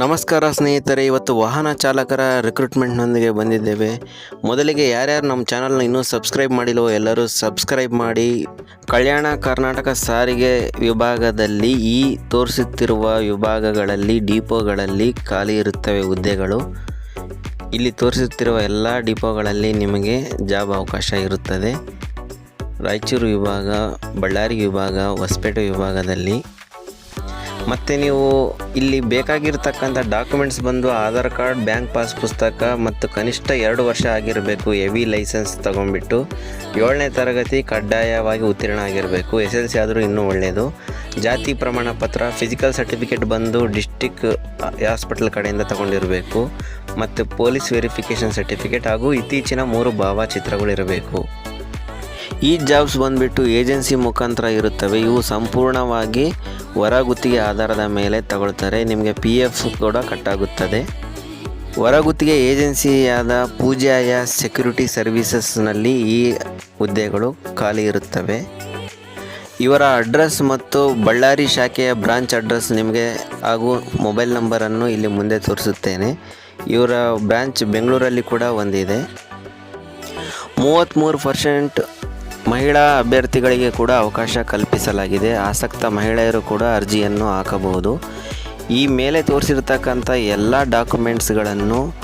ನಮಸ್ಕಾರ ಸ್ನೇಹಿತರೆ, ಇವತ್ತು ವಾಹನ ಚಾಲಕರ ರಿಕ್ರೂಟ್ಮೆಂಟ್ನೊಂದಿಗೆ ಬಂದಿದ್ದೇವೆ. ಮೊದಲಿಗೆ ಯಾರ್ಯಾರು ನಮ್ಮ ಚಾನಲ್ನ ಇನ್ನೂ ಸಬ್ಸ್ಕ್ರೈಬ್ ಮಾಡಿಲ್ವೋ ಎಲ್ಲರೂ ಸಬ್ಸ್ಕ್ರೈಬ್ ಮಾಡಿ. ಕಲ್ಯಾಣ ಕರ್ನಾಟಕ ಸಾರಿಗೆ ವಿಭಾಗದಲ್ಲಿ ಈ ತೋರಿಸುತ್ತಿರುವ ವಿಭಾಗಗಳಲ್ಲಿ ಡಿಪೋಗಳಲ್ಲಿ ಖಾಲಿ ಇರುತ್ತವೆ ಹುದ್ದೆಗಳು. ಇಲ್ಲಿ ತೋರಿಸುತ್ತಿರುವ ಎಲ್ಲ ಡಿಪೋಗಳಲ್ಲಿ ನಿಮಗೆ ಜಾಬ್ ಅವಕಾಶ ಇರುತ್ತದೆ. ರಾಯಚೂರು ವಿಭಾಗ, ಬಳ್ಳಾರಿ ವಿಭಾಗ, ಹೊಸಪೇಟೆ ವಿಭಾಗದಲ್ಲಿ ಮತ್ತು ನೀವು ಇಲ್ಲಿ ಬೇಕಾಗಿರ್ತಕ್ಕಂಥ ಡಾಕ್ಯುಮೆಂಟ್ಸ್ ಬಂದು ಆಧಾರ್ ಕಾರ್ಡ್, ಬ್ಯಾಂಕ್ ಪಾಸ್ ಪುಸ್ತಕ ಮತ್ತು ಕನಿಷ್ಠ ಎರಡು ವರ್ಷ ಆಗಿರಬೇಕು ಎವಿ ಲೈಸೆನ್ಸ್ ತೊಗೊಂಡ್ಬಿಟ್ಟು ಏಳನೇ ತರಗತಿ ಕಡ್ಡಾಯವಾಗಿ ಉತ್ತೀರ್ಣ ಆಗಿರಬೇಕು. ಎಸ್ ಎಲ್ ಸಿ ಆದರೂ ಇನ್ನೂ ಒಳ್ಳೆಯದು ಜಾತಿ ಪ್ರಮಾಣ ಪತ್ರ ಫಿಸಿಕಲ್ ಸರ್ಟಿಫಿಕೇಟ್ ಬಂದು ಡಿಸ್ಟಿಕ್ ಹಾಸ್ಪಿಟಲ್ ಕಡೆಯಿಂದ ತಗೊಂಡಿರಬೇಕು. ಮತ್ತು ಪೊಲೀಸ್ ವೆರಿಫಿಕೇಷನ್ ಸರ್ಟಿಫಿಕೇಟ್ ಹಾಗೂ ಇತ್ತೀಚಿನ ಮೂರು ಭಾವಚಿತ್ರಗಳಿರಬೇಕು ಈ ಜಾಬ್ಸ್ ಬಂದುಬಿಟ್ಟು ಏಜೆನ್ಸಿ ಮುಖಾಂತರ ಇರುತ್ತವೆ. ಇವು ಸಂಪೂರ್ಣವಾಗಿ ಹೊರಗುತ್ತಿಗೆ ಆಧಾರದ ಮೇಲೆ ತಗೊಳ್ತಾರೆ. ನಿಮಗೆ ಪಿ ಎಫ್ ಕೂಡ ಕಟ್ಟಾಗುತ್ತದೆ. ಹೊರಗುತ್ತಿಗೆ ಏಜೆನ್ಸಿಯಾದ ಪೂಜಾಯ ಸೆಕ್ಯೂರಿಟಿ ಸರ್ವೀಸಸ್ನಲ್ಲಿ ಈ ಹುದ್ದೆಗಳು ಖಾಲಿ ಇರುತ್ತವೆ. ಇವರ ಅಡ್ರೆಸ್ ಮತ್ತು ಬಳ್ಳಾರಿ ಶಾಖೆಯ ಬ್ರಾಂಚ್ ಅಡ್ರೆಸ್ ನಿಮಗೆ ಹಾಗೂ ಮೊಬೈಲ್ ನಂಬರನ್ನು ಇಲ್ಲಿ ಮುಂದೆ ತೋರಿಸುತ್ತೇನೆ. ಇವರ ಬ್ರಾಂಚ್ ಬೆಂಗಳೂರಲ್ಲಿ ಕೂಡ ಒಂದಿದೆ. ಮೂವತ್ತ್ಮೂರು ಪರ್ಸೆಂಟ್ ಮಹಿಳಾ ಅಭ್ಯರ್ಥಿಗಳಿಗೆ ಕೂಡ ಅವಕಾಶ ಕಲ್ಪಿಸಲಾಗಿದೆ. ಆಸಕ್ತ ಮಹಿಳೆಯರು ಕೂಡ ಅರ್ಜಿಯನ್ನು ಹಾಕಬಹುದು. ಈ ಮೇಲೆ ತೋರಿಸಿರ್ತಕ್ಕಂಥ ಎಲ್ಲ ಡಾಕ್ಯುಮೆಂಟ್ಸ್ಗಳನ್ನು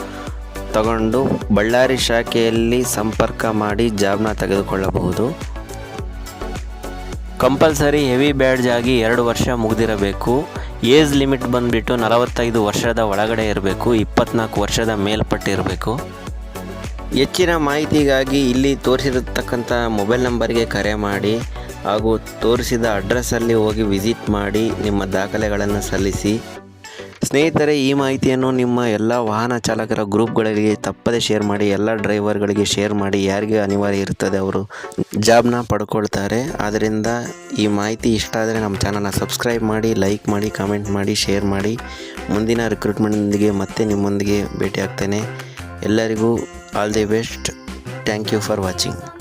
ತಗೊಂಡು ಬಳ್ಳಾರಿ ಶಾಖೆಯಲ್ಲಿ ಸಂಪರ್ಕ ಮಾಡಿ ಜಾಬ್ನ ತೆಗೆದುಕೊಳ್ಳಬಹುದು. ಕಂಪಲ್ಸರಿ ಹೆವಿ ಬ್ಯಾಡ್ಜ್ ಆಗಿ ಎರಡು ವರ್ಷ ಮುಗಿದಿರಬೇಕು. ಏಜ್ ಲಿಮಿಟ್ ಬಂದುಬಿಟ್ಟು ನಲವತ್ತೈದು ವರ್ಷದ ಒಳಗಡೆ ಇರಬೇಕು. ಇಪ್ಪತ್ನಾಲ್ಕು ವರ್ಷದ ಮೇಲ್ಪಟ್ಟಿರಬೇಕು. ಹೆಚ್ಚಿನ ಮಾಹಿತಿಗಾಗಿ ಇಲ್ಲಿ ತೋರಿಸಿರತಕ್ಕಂಥ ಮೊಬೈಲ್ ನಂಬರ್ಗೆ ಕರೆ ಮಾಡಿ ಹಾಗೂ ತೋರಿಸಿದ ಅಡ್ರೆಸ್ಸಲ್ಲಿ ಹೋಗಿ ವಿಸಿಟ್ ಮಾಡಿ ನಿಮ್ಮ ದಾಖಲೆಗಳನ್ನು ಸಲ್ಲಿಸಿ. ಸ್ನೇಹಿತರೆ, ಈ ಮಾಹಿತಿಯನ್ನು ನಿಮ್ಮ ಎಲ್ಲ ವಾಹನ ಚಾಲಕರ ಗ್ರೂಪ್ಗಳಿಗೆ ತಪ್ಪದೆ ಶೇರ್ ಮಾಡಿ, ಎಲ್ಲ ಡ್ರೈವರ್ಗಳಿಗೆ ಶೇರ್ ಮಾಡಿ, ಯಾರಿಗೆ ಅನಿವಾರ್ಯ ಇರ್ತದೆ ಅವರು ಜಾಬ್ನ ಪಡ್ಕೊಳ್ತಾರೆ. ಆದ್ದರಿಂದ ಈ ಮಾಹಿತಿ ಇಷ್ಟ ಆದರೆ ನಮ್ಮ ಚಾನಲ್ನ ಸಬ್ಸ್ಕ್ರೈಬ್ ಮಾಡಿ, ಲೈಕ್ ಮಾಡಿ, ಕಾಮೆಂಟ್ ಮಾಡಿ, ಶೇರ್ ಮಾಡಿ. ಮುಂದಿನ ರಿಕ್ರೂಟ್ಮೆಂಟ್ನೊಂದಿಗೆ ಮತ್ತೆ ನಿಮ್ಮೊಂದಿಗೆ ಭೇಟಿ ಆಗ್ತೇನೆ ಎಲ್ಲರಿಗೂ all the best. Thank you for watching.